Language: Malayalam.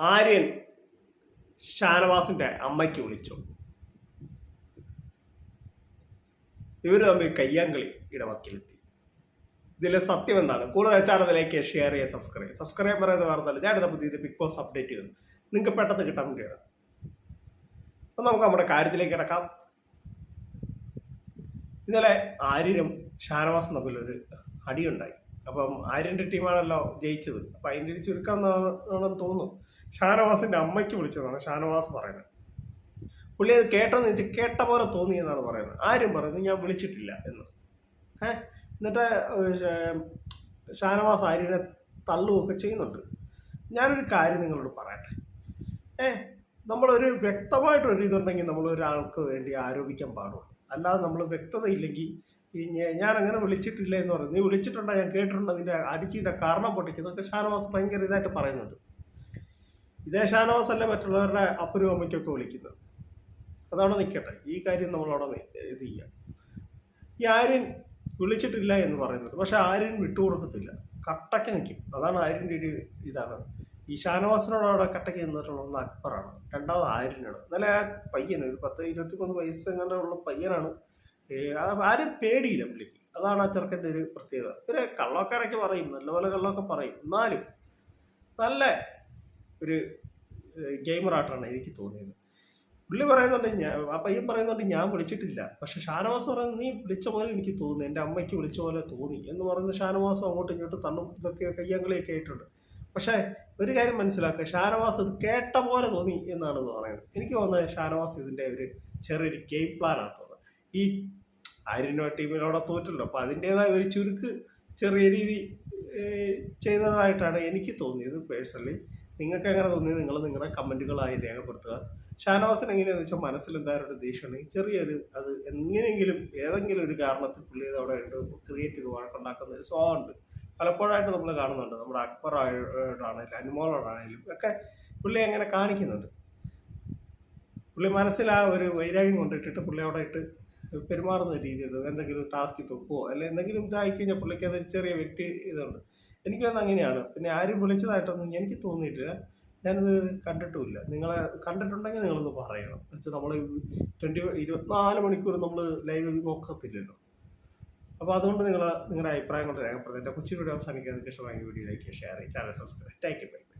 ആര്യൻ ഷാനവാസിന്റെ അമ്മയ്ക്ക് വിളിച്ചു. ഇവർ തമ്മിൽ കയ്യാങ്കളി ഇടവക്കിലെത്തി. ഇതിലെ സത്യം എന്താണ്? കൂടുതൽ ചാനലിലേക്ക് ഷെയർ ചെയ്യുക സബ്സ്ക്രൈബ് സബ്സ്ക്രൈബ് പറയുന്ന വാർത്തല്ല ഞാനിതാ പുതിയത് ബിഗ് ബോസ് അപ്ഡേറ്റ് ചെയ്തു നിങ്ങൾക്ക് പെട്ടെന്ന് കിട്ടാൻ വേണ്ടിയാണ്. അപ്പം നമുക്ക് നമ്മുടെ കാര്യത്തിലേക്ക് കിടക്കാം. ഇന്നലെ ആര്യനും ഷാനവാസും തമ്മിലൊരു അടിയുണ്ടായി. അപ്പം ആര്യന്റെ ടീമാണല്ലോ ജയിച്ചത്. അപ്പം അതിന്റെ ഒരു ചുരുക്കം എന്നാണെന്ന് തോന്നുന്നു ഷാനവാസിന്റെ അമ്മയ്ക്ക് വിളിച്ചതാണ് ഷാനവാസ് പറയുന്നത്. പുള്ളി അത് കേട്ടെന്ന് വെച്ചാൽ കേട്ട പോലെ തോന്നി എന്നാണ് പറയുന്നത്. ആരും പറയുന്നത് ഞാൻ വിളിച്ചിട്ടില്ല എന്ന്. ഏ? എന്നിട്ട് ഷാനവാസ് ആര്യനെ തള്ളുകയൊക്കെ ചെയ്യുന്നുണ്ട്. ഞാനൊരു കാര്യം നിങ്ങളോട് പറയട്ടെ. ഏ നമ്മളൊരു വ്യക്തമായിട്ടൊരു ഇതുണ്ടെങ്കിൽ നമ്മൾ ഒരാൾക്ക് വേണ്ടി ആരോപിക്കാൻ പാടുള്ളൂ. അല്ലാതെ നമ്മൾ വ്യക്തത ഇല്ലെങ്കിൽ ഈ ഞാൻ അങ്ങനെ വിളിച്ചിട്ടില്ല എന്ന് പറഞ്ഞു. നീ വിളിച്ചിട്ടുണ്ടോ? ഞാൻ കേട്ടിട്ടുണ്ട്. അതിന്റെ അടിച്ചിന്റെ കാരണം പൊട്ടിക്കുന്നൊക്കെ ഷാനവാസ് ഭയങ്കര ഇതായിട്ട് പറയുന്നുണ്ട്. ഇതേ ഷാനവാസ് അല്ലേ മറ്റുള്ളവരുടെ അപ്പനും അമ്മയ്ക്കൊക്കെ വിളിക്കുന്നത്. അതവിടെ നിൽക്കട്ടെ. ഈ കാര്യം നമ്മളവിടെ ഇത് ചെയ്യാം. ഈ ആര്യൻ വിളിച്ചിട്ടില്ല എന്ന് പറയുന്നത് പക്ഷെ ആര്യൻ വിട്ടുകൊടുക്കത്തില്ല. കട്ടയ്ക്ക് നിൽക്കും. അതാണ് ആര്യന്റെ ഒരു ഇതാണ്. ഈ ഷാനവാസിനോട് അവിടെ കട്ടയ്ക്ക് നിന്നിട്ടുള്ള അക്ബറാണ്. രണ്ടാമത് ആര്യനാണ്. എന്നാലും ആ പയ്യൻ ഒരു പത്ത് ഇരുപത്തിമൂന്ന് വയസ്സ് എങ്ങനെ ഉള്ള പയ്യനാണ്. ആരും പേടിയില്ല പുള്ളിക്ക്. അതാണ് ആ ചെറുക്കന്റെ ഒരു പ്രത്യേകത. ഒരു കള്ളൊക്കെ ഇടയ്ക്ക് പറയും നല്ലപോലെ കള്ളൊക്കെ പറയും. എന്നാലും നല്ല ഒരു ഗെയിമറായിട്ടാണ് എനിക്ക് തോന്നിയത്. പുള്ളി പറയുന്നുണ്ട് ഞാൻ ആ പയ്യൻ പറയുന്നുണ്ട് ഞാൻ വിളിച്ചിട്ടില്ല. പക്ഷെ ഷാനവാസ് പറയുന്നത് നീ വിളിച്ച പോലെ എനിക്ക് തോന്നുന്നു. എന്റെ അമ്മയ്ക്ക് വിളിച്ച പോലെ തോന്നി. എന്ന് പറയുന്ന ഷാനവാസ് അങ്ങോട്ടും ഇങ്ങോട്ടും തണ്ണും ഇതൊക്കെ കയ്യങ്കളിയൊക്കെ ആയിട്ടുണ്ട്. പക്ഷേ ഒരു കാര്യം മനസ്സിലാക്കുക ഷാനവാസ് ഇത് കേട്ട പോലെ തോന്നി എന്നാണ് പറയുന്നത്. എനിക്ക് തോന്നുന്നത് ഷാനവാസ് ഇതിന്റെ ഒരു ചെറിയൊരു ഗെയിം പ്ലാനാണ്. ഈ ആര്യനോ ടീമിനോടെ തോറ്റല്ലോ. അപ്പോൾ അതിന്റേതായ ഒരു ചുരുക്ക് ചെറിയ രീതി ചെയ്തതായിട്ടാണ് എനിക്ക് തോന്നിയത് പേഴ്സണലി. നിങ്ങൾക്ക് എങ്ങനെ തോന്നിയത്? നിങ്ങൾ നിങ്ങളുടെ കമന്റുകളായി രേഖപ്പെടുത്തുക. ഷാനവാസൻ എങ്ങനെയാണെന്ന് വെച്ചാൽ മനസ്സിൽ എന്തായാലും ഒരു ദേഷ്യമുണ്ടെങ്കിൽ ചെറിയൊരു അത് എങ്ങനെയെങ്കിലും ഏതെങ്കിലും ഒരു കാരണത്തിൽ പുള്ളി അവിടെ ക്രിയേറ്റ് ചെയ്ത് വഴക്കുണ്ടാക്കുന്ന ഒരു സ്വഭാവമുണ്ട്. പലപ്പോഴായിട്ട് നമ്മൾ കാണുന്നുണ്ട്. നമ്മുടെ അക്ബർ ആണെങ്കിലും അനുമോളോടാണെങ്കിലും ഒക്കെ പുള്ളി എങ്ങനെ കാണിക്കുന്നുണ്ട്. പുള്ളി മനസ്സിൽ ആ ഒരു വൈരാഗ്യം കൊണ്ടിട്ടിട്ട് പുള്ളി അവിടെ ഇട്ട് പെരുമാറുന്ന രീതിയുണ്ട് എന്തെങ്കിലും ടാസ്ക് തൊക്കുവോ അല്ലെ എന്തെങ്കിലും ഇതായി കഴിഞ്ഞാൽ പുള്ളിക്ക് അതൊരു ചെറിയ വ്യക്തി ഇതുണ്ട്. എനിക്ക് തോന്നുന്നത് അങ്ങനെയാണ്. പിന്നെ ആരും വിളിച്ചതായിട്ടൊന്നും എനിക്ക് തോന്നിയിട്ടില്ല. ഞാനത് കണ്ടിട്ടുമില്ല. നിങ്ങളെ കണ്ടിട്ടുണ്ടെങ്കിൽ നിങ്ങളൊന്ന് പറയണം. എന്നുവെച്ചാൽ നമ്മൾ ട്വന്റി ഇരുപത്തിനാല് മണിക്കൂർ നമ്മൾ ലൈവ് നോക്കത്തില്ലല്ലോ. അപ്പോൾ അതുകൊണ്ട് നിങ്ങൾ നിങ്ങളുടെ അഭിപ്രായം കൊണ്ട് രേഖപ്പെടുത്തുക എന്റെ കൊച്ചു വീഡിയോ അവസാനിക്കാൻ നിങ്ങൾക്ക് ഇഷ്ടമായ വീഡിയോയിലേക്ക് ഷെയർ ചെയ്യും channel subscribe thank you bye